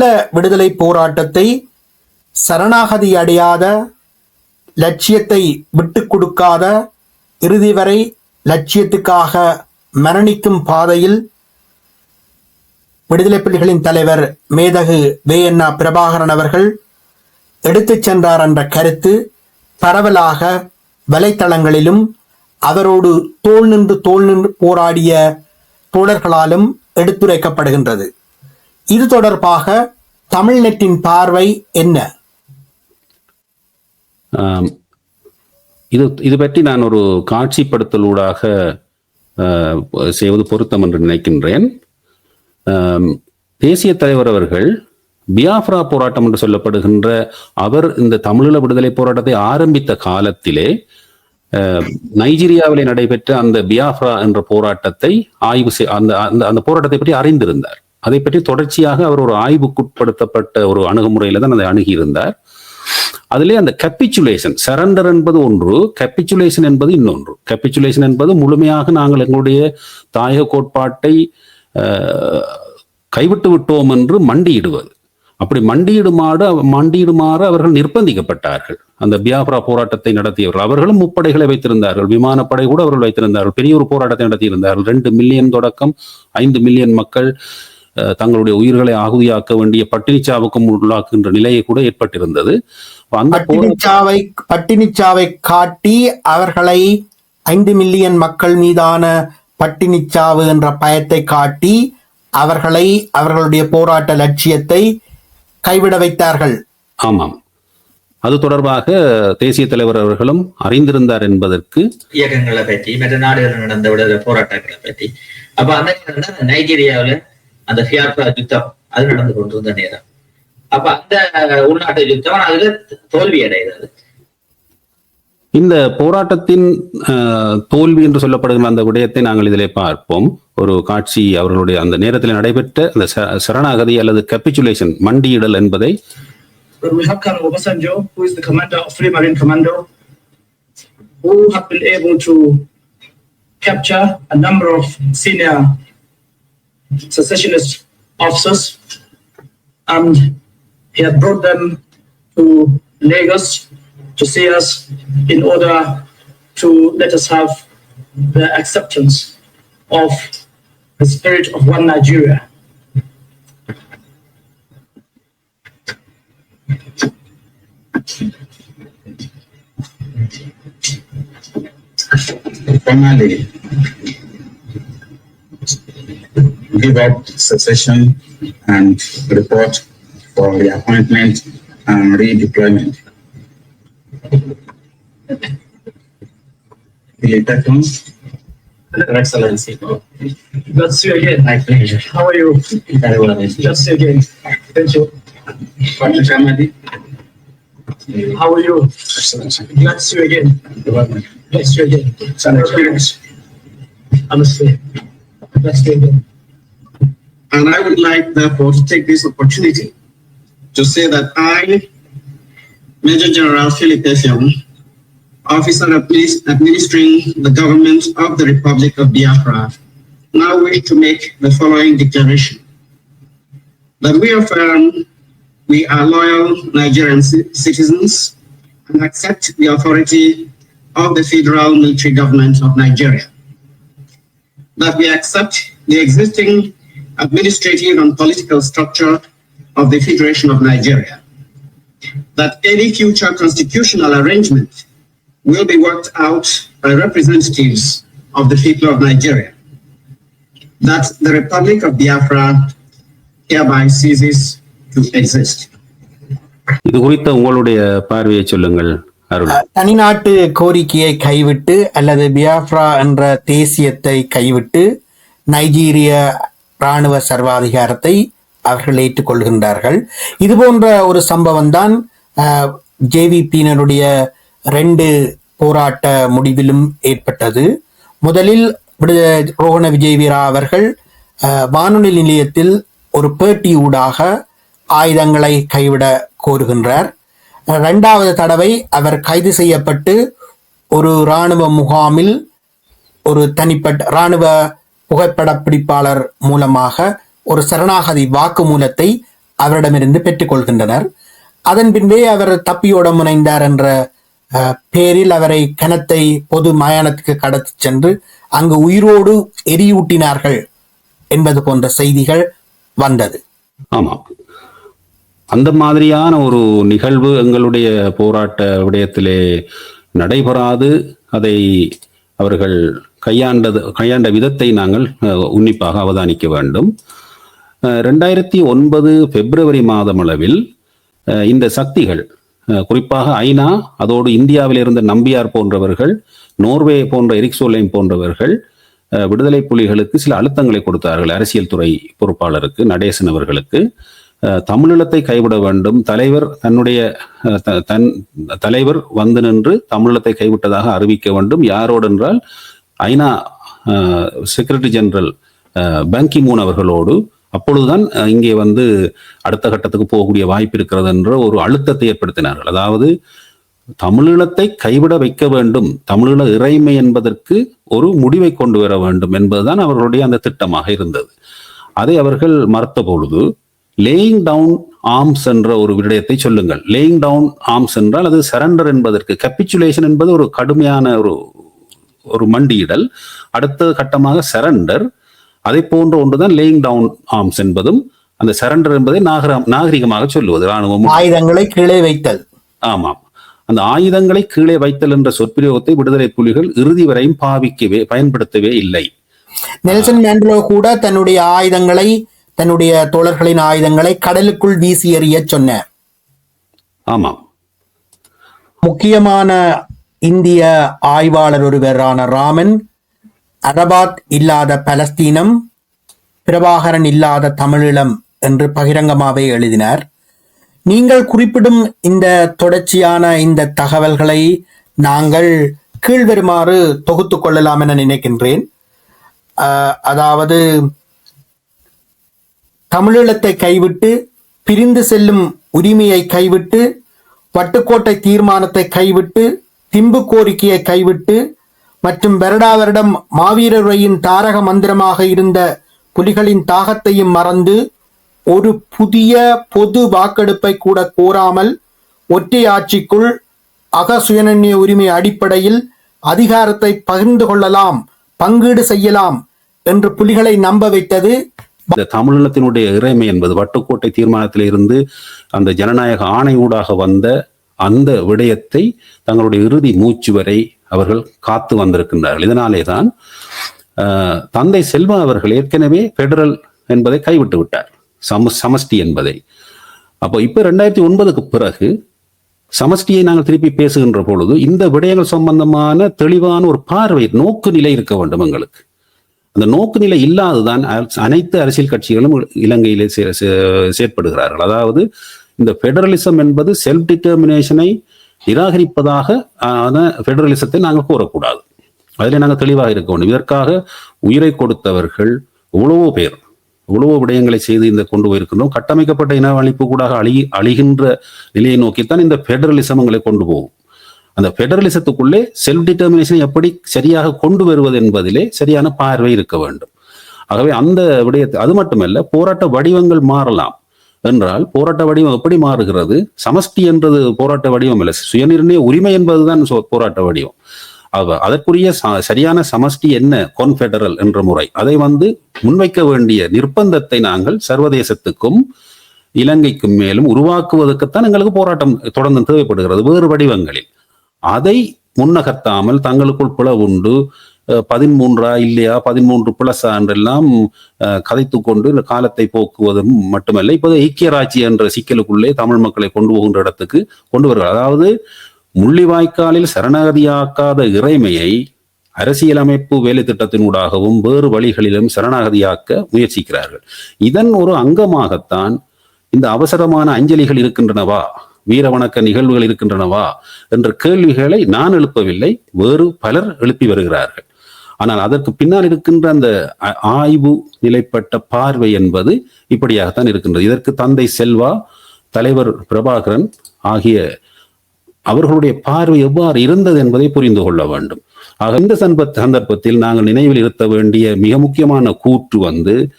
தமிழீழ விடுதலை போராட்டத்தை சரணாகதி அடையாத லட்சியத்தை விட்டு கொடுக்காத இறுதி வரை லட்சியத்துக்காக மரணிக்கும் பாதையில் விடுதலை புலிகளின் தலைவர் மேதகு வேயண்ணா பிரபாகரன் அவர்கள் எடுத்துச் சென்றார் என்ற கருத்து பரவலாக வலைத்தளங்களிலும் அவரோடு தோள் நின்று தோல் நின்று போராடிய தோழர்களாலும் எடுத்துரைக்கப்படுகின்றது. இது தொடர்பாக தமிழ்நெட்டின் பார்வை என்ன? இது இது பற்றி நான் ஒரு காட்சிப்படுத்தலூடாக செய்வது பொருத்தம் என்று நினைக்கின்றேன். தேசிய தலைவர் அவர்கள் பியாஃப்ரா போராட்டம் என்று சொல்லப்படுகின்ற அவர் இந்த தமிழீழ விடுதலை போராட்டத்தை ஆரம்பித்த காலத்திலே ஆஹ், நைஜீரியாவிலே நடைபெற்ற அந்த பியாஃப்ரா என்ற போராட்டத்தை ஆய்வு செய் அந்த அந்த அந்த போராட்டத்தை பற்றி அறிந்திருந்தார். அதை பற்றி தொடர்ச்சியாக அவர் ஒரு ஆய்வுக்குட்படுத்தப்பட்ட ஒரு அணுகுமுறையில தான் அதை அணுகியிருந்தார். அதிலே அந்த கேபிச்சுலேஷன் சரண்டர் என்பது ஒன்று கேபிச்சுலேஷன் என்பது இன்னொன்று. கேபிச்சுலேஷன் என்பது முழுமையாக நாங்கள் எங்களுடைய தாயக கோட்பாட்டை கைவிட்டு விட்டோம் என்று மண்டியிடுவது. அப்படி மண்டியிடுமாறு மண்டியிடுமாறு அவர்கள் நிர்பந்திக்கப்பட்டார்கள். அந்த பியாபுரா போராட்டத்தை நடத்தியவர்கள் அவர்களும் முப்படைகளை வைத்திருந்தார்கள். விமானப்படை கூட அவர்கள் வைத்திருந்தார்கள். பெரிய ஒரு போராட்டத்தை நடத்தியிருந்தார்கள். ரெண்டு மில்லியன் தொடக்கம் ஐந்து மில்லியன் மக்கள் தங்களுடைய உயிர்களை ஆகுதியாக்க வேண்டிய பட்டினிச்சாவுக்கும் உள்ளாக்குகின்ற நிலையை கூட ஏற்பட்டிருந்தது. பட்டினிச்சாவை பட்டினிச்சாவை காட்டி அவர்களை ஐந்து மில்லியன் மக்கள் மீதான பட்டினிச்சாவு என்ற பயத்தை காட்டி அவர்களை அவர்களுடைய போராட்ட லட்சியத்தை கைவிட வைத்தார்கள். ஆமாம். அது தொடர்பாக தேசிய தலைவர் அவர்களும் அறிந்திருந்தார் என்பதற்கு இயக்கங்களை பற்றி மற்ற நாடுகள் நடந்த போராட்டங்களை பற்றி. அப்ப அந்த நைஜீரியாவுல அந்த ஃபியார்பா யுத்தம் அது நடந்து கொண்டிருந்த நேரம். அப்ப அந்த உள்நாட்டு யுத்தம் அதுல தோல்வி அடைகிறது. இந்த போராட்டத்தின் தோல்வி என்று சொல்லப்படுகிற அந்த விடயத்தை நாங்கள் இதிலே பார்ப்போம். ஒரு காட்சி அவர்களுடைய அந்த நேரத்தில் நடைபெற்ற அந்த சரணாகதி அல்லது கேபிச்சுலேஷன் மண்டியிடல் என்பதை we have Colonel Obasanjo, who is the commander of Free Marine Commando, who have been able to capture a number of senior secessionist officers, and he had brought them to Lagos to see us in order to let us have the acceptance of the spirit of one Nigeria. formally give up succession and report for the appointment and redeployment. The Technos, Your Excellency, Good to see you again. my pleasure. How are you? Very well, Good to see you again. Thank you. Patrick Amadi, How are you? Excellency. Glad to see you again. Development. Glad to see you again. It's an experience. Honestly. Glad to see you again. And I would like therefore to take this opportunity to say that I, Major General Philip Effiong, officer administering the government of the Republic of Biafra, now wish to make the following declaration. That we affirm we are loyal Nigerian citizens and accept the authority of the federal military government of Nigeria. That we accept the existing administrative and political structure of the Federation of Nigeria. That any future constitutional arrangement will be worked out by representatives of the people of Nigeria. That the Republic of Biafra hereby ceases to exist. இது குறித்த உங்களுடைய பார்வையை சொல்லுங்கள் தனிநாட்டு கோரிக்கையை கைவிட்டு அல்லது பியாஃப்ரா என்ற தேசியத்தை கைவிட்டு நைஜீரிய இராணுவ சர்வாதிகாரத்தை அவர்கள் ஏற்றுக்கொள்கின்றார்கள். இது போன்ற ஒரு சம்பவம் தான் ஜேவிபியினருடைய ரெண்டு போராட்ட முடிவிலும் ஏற்பட்டது. முதலில் விடுத ரோஹண விஜயவீரா அவர்கள் வானொலி நிலையத்தில் ஒரு பேட்டி ஊடாக ஆயுதங்களை கைவிட கோருகின்றார். இரண்டாவது தடவை அவர் கைது செய்யப்பட்டு ஒரு இராணுவ முகாமில் ஒரு தனிப்பட்ட இராணுவ புகைப்பட பிடிப்பாளர் மூலமாக ஒரு சரணாகதி வாக்குமூலத்தை அவரிடமிருந்து பெற்றுக்கொள்கின்றனர். அதன் பின்பே அவர் தப்பியோட முனைந்தார் என்ற அஹ், பேரில் அவரை கணத்தை பொது மயானத்துக்கு கடத்திச் சென்று அங்கு உயிரோடு எரியூட்டினார்கள் என்பது போன்ற செய்திகள் வந்தது. ஆமாம் அந்த மாதிரியான ஒரு நிகழ்வு எங்களுடைய போராட்ட விடயத்திலே நடைபெறாது. அதை அவர்கள் கையாண்டது கையாண்ட விதத்தை நாங்கள் அஹ், உன்னிப்பாக அவதானிக்க வேண்டும். ரெண்டாயிரத்தி ஒன்பது பிப்ரவரி மாதம் அளவில் இந்த சக்திகள் குறிப்பாக ஐநா அதோடு இந்தியாவில் இருந்த நம்பியார் போன்றவர்கள் நோர்வே போன்ற எரிக்சோலைம் போன்றவர்கள் அஹ், விடுதலை புலிகளுக்கு சில அழுத்தங்களை கொடுத்தார்கள். அரசியல் துறை பொறுப்பாளருக்கு நடேசன் அவர்களுக்கு. தமிழீழத்தை கைவிட வேண்டும். தலைவர் தன்னுடைய அஹ், த- தன் தலைவர் வந்து நின்று தமிழீழத்தை கைவிட்டதாக அறிவிக்க வேண்டும். யாரோடு என்றால் ஐநா செக்ரட்டரி ஜெனரல் பங்கி மூன் அவர்களோடு அப்பொழுதுதான் இங்கே வந்து அடுத்த கட்டத்துக்கு போகக்கூடிய வாய்ப்பு இருக்கிறது என்ற ஒரு அழுத்தத்தை ஏற்படுத்தினார்கள். அதாவது தமிழீழத்தை கைவிட வைக்க வேண்டும் தமிழீழ இறைமை என்பதற்கு ஒரு முடிவை கொண்டு வர வேண்டும் என்பதுதான் அவர்களுடைய அந்த திட்டமாக இருந்தது. அதை அவர்கள் மறுத்த பொழுது லேயிங் டவுன் ஆர்ம்ஸ் என்ற ஒரு விடயத்தை சொல்லுங்கள். லேயிங் டவுன் ஆர்ம்ஸ் என்றால் அது சரண்டர் என்பதற்கு கேபிச்சுலேஷன் என்பது ஒரு கடுமையான ஒரு ஒரு மண்டியிடல் அடுத்த கட்டமாக சரண்டர் அதை போன்ற ஒன்றுதான் லேயிங் டவுன் ஆர்ம்ஸ் என்பதும் அந்த சரண்டர் என்பதை நாகர நாகரிகமாக சொல்லுவது ராணுவம் ஆயுதங்களை கீழே வைத்தல். ஆமாம். அந்த ஆயுதங்களை கீழே வைத்தல் என்ற சொற்பிரயோகத்தை விடுதலை புலிகள் இறுதி வரையும் பாவிக்கவே பயன்படுத்தவே இல்லை. நெல்சன் மேண்டலோ கூட தன்னுடைய ஆயுதங்களை தன்னுடைய தோழர்களின் ஆயுதங்களை கடலுக்குள் வீசி எறியச் சொன்னார். ஆமாம். முக்கியமான இந்திய ஆய்வாளர் ஒருவரான ராமன் அரபாத் இல்லாத பலஸ்தீனம் பிரபாகரன் இல்லாத தமிழீழம் என்று பகிரங்கமாகவே எழுதினார். நீங்கள் குறிப்பிடும் இந்த தொடர்ச்சியான இந்த தகவல்களை நாங்கள் கீழ்வருமாறு தொகுத்து கொள்ளலாம் என நினைக்கின்றேன். அதாவது தமிழீழத்தை கைவிட்டு பிரிந்து செல்லும் உரிமையை கைவிட்டு வட்டுக்கோட்டை தீர்மானத்தை கைவிட்டு திம்பு கோரிக்கையை கைவிட்டு மற்றும் வருடா வருடம் மாவீரரையின் தாரக மந்திரமாக இருந்த புலிகளின் தாகத்தையும் மறந்து ஒரு புதிய பொது வாக்கெடுப்பை கூட கோராமல் ஒற்றை ஆட்சிக்குள் அக சுயநிர்ணய உரிமை அடிப்படையில் அதிகாரத்தை பகிர்ந்து கொள்ளலாம் பங்கீடு செய்யலாம் என்று புலிகளை நம்ப வைத்தது இந்த தமிழினத்தினுடைய இறைமை என்பது வட்டுக்கோட்டை தீர்மானத்தில் இருந்து அந்த ஜனநாயக ஆணை ஊடாக வந்த அந்த விடயத்தை தங்களுடைய இறுதி மூச்சு வரை அவர்கள் காத்து வந்திருக்கின்றார்கள். இதனாலே தான் தந்தை செல்வா அவர்கள் ஏற்கனவே பெடரல் என்பதை கைவிட்டு விட்டார். சம சமஷ்டி என்பதை. அப்போ இப்ப ரெண்டாயிரத்தி ஒன்பதுக்கு பிறகு சமஷ்டியை நாங்கள் திருப்பி பேசுகின்ற பொழுது இந்த விடயங்கள் சம்பந்தமான தெளிவான ஒரு பார்வை நோக்கு நிலை இருக்க வேண்டும் எங்களுக்கு. அந்த நோக்கு நிலை இல்லாததான் அ- அனைத்து அரசியல் கட்சிகளும் இலங்கையிலே செயற்படுகிறார்கள். அதாவது இந்த ஃபெடரலிசம் என்பது செல்ஃப் டிட்டர்மினேஷனை நிராகரிப்பதாக ஃபெடரலிசத்தை நாங்கள் கூறக்கூடாது. அதில் நாங்கள் தெளிவாக இருக்க வேண்டும். இதற்காக உயிரை கொடுத்தவர்கள் எவ்வளவோ பேர் எவ்வளவோ விடயங்களை செய்து இந்த கொண்டு போயிருக்கின்றோம். கட்டமைக்கப்பட்ட இன அழிப்பு கூட அழி அழிகின்ற நிலையை நோக்கித்தான் இந்த ஃபெடரலிசம் எங்களை கொண்டு போகும். அந்த ஃபெடரலிசத்துக்குள்ளே செல்ஃப் டிட்டர்மினேஷனை எப்படி சரியாக கொண்டு வருவது என்பதிலே சரியான பார்வை இருக்க வேண்டும். ஆகவே அந்த விடயத்தை அது மட்டுமல்ல போராட்ட வடிவங்கள் மாறலாம். என்றால் போராட்ட வடிவம் எப்படி மாறுகிறது? சமஷ்டி என்றது போராட்ட வடிவம் இல்லை. சுயநிர்ணய உரிமை என்பதுதான் போராட்ட வடிவம். அவ அதற்குரிய ச- சரியான சமஷ்டி என்ன? கான்ஃபெடரல் என்ற முறை. அதை வந்து முன்வைக்க வேண்டிய நிர்பந்தத்தை நாங்கள் சர்வதேசத்துக்கும் இலங்கைக்கும் மேலும் உருவாக்குவதற்குத்தான் எங்களுக்கு போராட்டம் தொடர்ந்து தேவைப்படுகிறது வேறு வடிவங்களில். அதை முன்னகர்த்தாமல் தங்களுக்குள் பிளவுண்டு பதிமூன்றா இல்லையா? பதிமூன்று பிளஸா என்றெல்லாம் அஹ், கொண்டு இந்த காலத்தை போக்குவதும் மட்டுமல்ல இப்போது ஐக்கிய என்ற சிக்கலுக்குள்ளே தமிழ் மக்களை கொண்டு போகின்ற இடத்துக்கு கொண்டு வருகிறார். அதாவது முள்ளிவாய்க்காலில் சரணாகதியாக்காத இறைமையை அரசியலமைப்பு வேலை திட்டத்தினூடாகவும் வேறு வழிகளிலும் சரணாகதியாக்க முயற்சிக்கிறார்கள். இதன் ஒரு அங்கமாகத்தான் இந்த அவசரமான அஞ்சலிகள் இருக்கின்றனவா? வீர வணக்க நிகழ்வுகள் இருக்கின்றனவா? என்ற கேள்விகளை நான் எழுப்பவில்லை வேறு பலர் எழுப்பி வருகிறார்கள். ஆனால் அதற்கு பின்னால் இருக்கின்ற அந்த ஆய்வு நிலைப்பட்ட பார்வை என்பது இப்படியாகத்தான் இருக்கின்றது. இதற்கு தந்தை செல்வா தலைவர் பிரபாகரன் ஆகிய அவர்களுடைய பார்வை எவ்வாறு இருந்தது என்பதை புரிந்து கொள்ள வேண்டும். ஆக இந்த சந்தர்ப்ப- சந்தர்ப்பத்தில் நாங்கள் நினைவில் இருத்த வேண்டிய மிக முக்கியமான கூற்று வந்து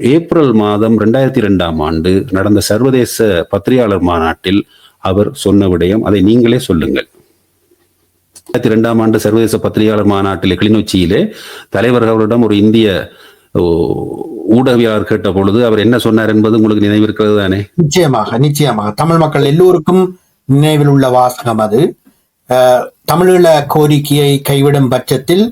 ஏப்ரல் மாதம் ரெண்டாயிரத்தி ரெண்டாம் ஆண்டு நடந்த சர்வதேச பத்திரிகையாளர் மாநாட்டில் அவர் சொன்ன விடயம் அதை நீங்களே சொல்லுங்கள். ரெண்டாயிரத்தி ரெண்டாம் ஆண்டு சர்வதேச பத்திரிகையாளர் மாநாட்டில் கிளிநொச்சியிலே தலைவர் அவரிடம் ஒரு இந்திய ஊடகவியாளர் கேட்ட பொழுது அவர் என்ன சொன்னார் என்பது உங்களுக்கு நினைவிருக்கிறது தானே? நிச்சயமாக நிச்சயமாக. தமிழ் மக்கள் எல்லோருக்கும் நினைவில் உள்ள வாசகம் அது. தமிழீழ கோரிக்கையை கைவிடும் பட்சத்தில்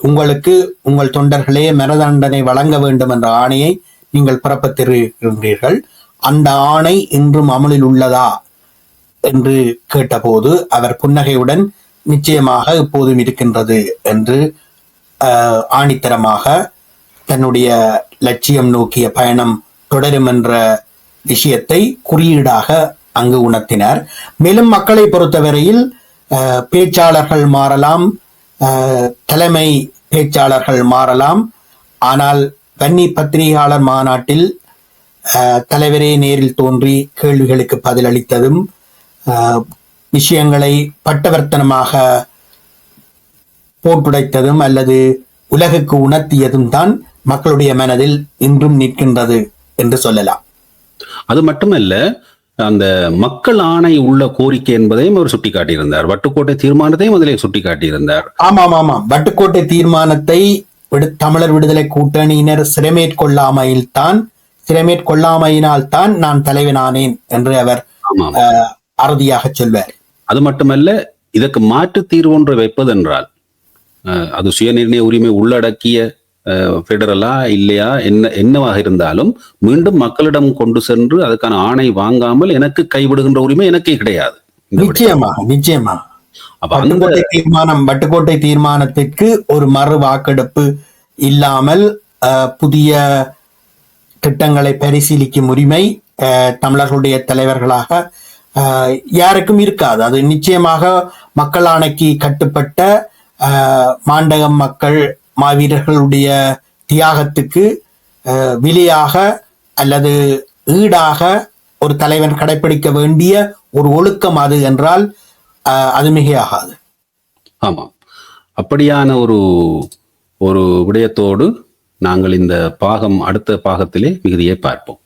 உங்களுக்கு உங்கள் தொண்டர்களே மரதண்டனை வழங்க வேண்டும் என்ற ஆணையை நீங்கள் பிறப்பித்திருக்கின்றீர்கள் அந்த ஆணை இன்றும் அமலில் உள்ளதா? என்று கேட்டபோது அவர் புன்னகையுடன் நிச்சயமாக இப்போதும் இருக்கின்றது என்று ஆணித்தரமாக தன்னுடைய லட்சியம் நோக்கிய பயணம் தொடரும் என்ற விஷயத்தை குறியீடாக அங்கு உணர்த்தினார். மேலும் மக்களை பொறுத்தவரையில் பேச்சாளர்கள் மாறலாம் தலைமை பேச்சாளர்கள் மாறலாம். ஆனால் வன்னி பத்திரிகையாளர் மாநாட்டில் தலைவரே நேரில் தோன்றி கேள்விகளுக்கு பதிலளித்ததும் விஷயங்களை பட்டவர்த்தனமாக போட்டுடைத்ததும் அல்லது உலகுக்கு உணர்த்தியதும் தான் மக்களுடைய மனதில் இன்றும் நிற்கின்றது என்று சொல்லலாம். அது மட்டுமல்ல அந்த மக்கள் ஆணை உள்ள கோரிக்கை என்பதையும் அவர் சுட்டிக்காட்டியிருந்தார். வட்டுக்கோட்டை தீர்மானத்தையும் அதிலே சுட்டிக்காட்டியிருந்தார். ஆமாம் ஆமாம் வட்டுக்கோட்டை தீர்மானத்தை விடு- தமிழர் விடுதலை கூட்டணியினர் சிறைமேற்கொள்ளாமையில் தான் சிறைமேற்கொள்ளாமையினால் தான் நான் தலைவனானேன் என்று அவர் அறுதியாக சொல்வார். அது மட்டுமல்ல இதற்கு மாற்று தீர்வு ஒன்று வைப்பதென்றால் அது சுயநிர்ணய உரிமை உள்ளடக்கிய அஹ், பெடரலா இல்லையா என்ன என்னவாக இருந்தாலும் மீண்டும் மக்களிடம் கொண்டு சென்று அதுக்கான ஆணை வாங்காமல் எனக்கு கைவிடுகின்ற உரிமை எனக்கே கிடையாது. நிச்சயமாக நிச்சயமாக அப்ப அந்த வட்டுக்கோட்டை தீர்மானம் வட்டுக்கோட்டை தீர்மானத்திற்கு ஒரு மறு வாக்கெடுப்பு இல்லாமல் புதிய திட்டங்களை பரிசீலிக்கும் உரிமை அஹ், தமிழர்களுடைய தலைவர்களாக யாருக்கும் இருக்காது. அது நிச்சயமாக மக்கள் ஆணைக்கு கட்டுப்பட்ட மாண்டகம் மக்கள் மாவீரர்களுடைய தியாகத்துக்கு விலையாக அல்லது ஈடாக ஒரு தலைவன் கடைபிடிக்க வேண்டிய ஒரு ஒழுக்கம் அது என்றால் அது மிகையாகாது. ஆமாம். அப்படியான ஒரு ஒரு விடயத்தோடு நாங்கள் இந்த பாகம் அடுத்த பாகத்திலே மிகுதியை பார்ப்போம்.